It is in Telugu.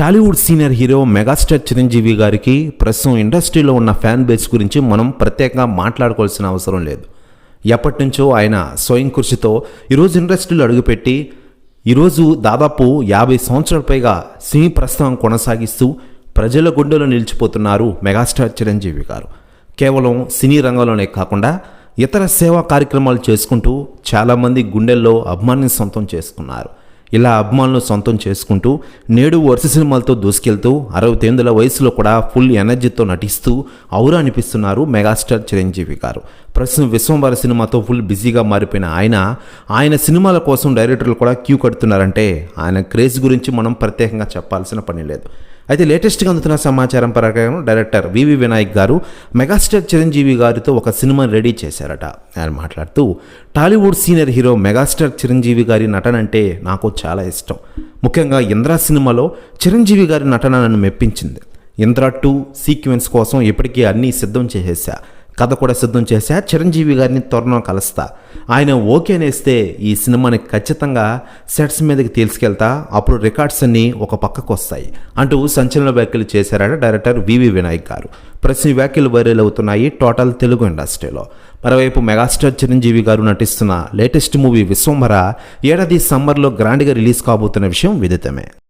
Tollywood senior hero megastar Chiranjeevi గారికి ప్రస్తుతం ఇండస్ట్రీలో ఉన్న ఫ్యాన్ బేస్ గురించి మనం ప్రత్యేకంగా మాట్లాడుకోవాల్సిన అవసరం లేదు. ఎప్పటి నుంచో ఆయన స్వయం కృషితో ఈరోజు ఇండస్ట్రీలో అడుగుపెట్టి ఈరోజు దాదాపు యాభై సంవత్సరాల పైగా సినీ ప్రస్థానం కొనసాగిస్తూ ప్రజల గుండెలో నిలిచిపోతున్నారు మెగాస్టార్ చిరంజీవి గారు. కేవలం సినీ రంగంలోనే కాకుండా ఇతర సేవా కార్యక్రమాలు చేసుకుంటూ చాలామంది గుండెల్లో అభిమానిని సొంతం చేసుకున్నారు. ఇలా అభిమానులు సొంతం చేసుకుంటూ నేడు వరుస సినిమాలతో దూసుకెళ్తూ అరవై తొమ్మిదిల వయసులో కూడా ఫుల్ ఎనర్జీతో నటిస్తూ ఔరా అనిపిస్తున్నారు మెగాస్టార్ చిరంజీవి గారు. ప్రస్తుతం విశ్వంబర సినిమాతో ఫుల్ బిజీగా మారిపోయిన ఆయన ఆయన సినిమాల కోసం డైరెక్టర్లు కూడా క్యూ కడుతున్నారంటే ఆయన క్రేజ్ గురించి మనం ప్రత్యేకంగా చెప్పాల్సిన పని లేదు. అయితే లేటెస్ట్గా అందుతున్న సమాచారం ప్రకారం డైరెక్టర్ వివి వినాయక్ గారు మెగాస్టార్ చిరంజీవి గారితో ఒక సినిమాని రెడీ చేశారట. ఆయన మాట్లాడుతూ Tollywood senior hero megastar Chiranjeevi గారి నటన అంటే నాకు చాలా ఇష్టం. ముఖ్యంగా ఇంద్రా సినిమాలో చిరంజీవి గారి నటన నన్ను మెప్పించింది. ఇంద్రా టూ సీక్వెన్స్ కోసం ఇప్పటికీ అన్నీ సిద్ధం చేసేసా. కథ కూడా సిద్ధం చేశా. చిరంజీవి గారిని త్వరలో కలుస్తా. ఆయన ఓకే అనేస్తే ఈ సినిమాని ఖచ్చితంగా సెట్స్ మీదకి తీసుకెళ్తా. అప్పుడు రికార్డ్స్ అన్నీ ఒక పక్కకు వస్తాయి. అంటూ సంచలన వ్యాఖ్యలు చేశారట డైరెక్టర్ వివి వినాయక్ గారు. ప్రశ్న వ్యాఖ్యలు వైరల్ అవుతున్నాయి టోటల్ తెలుగు ఇండస్ట్రీలో. మరోవైపు మెగాస్టార్ చిరంజీవి గారు నటిస్తున్న లేటెస్ట్ మూవీ విశ్వంభర ఏడాది సమ్మర్లో గ్రాండ్గా రిలీజ్ కాబోతున్న విషయం విదితమే.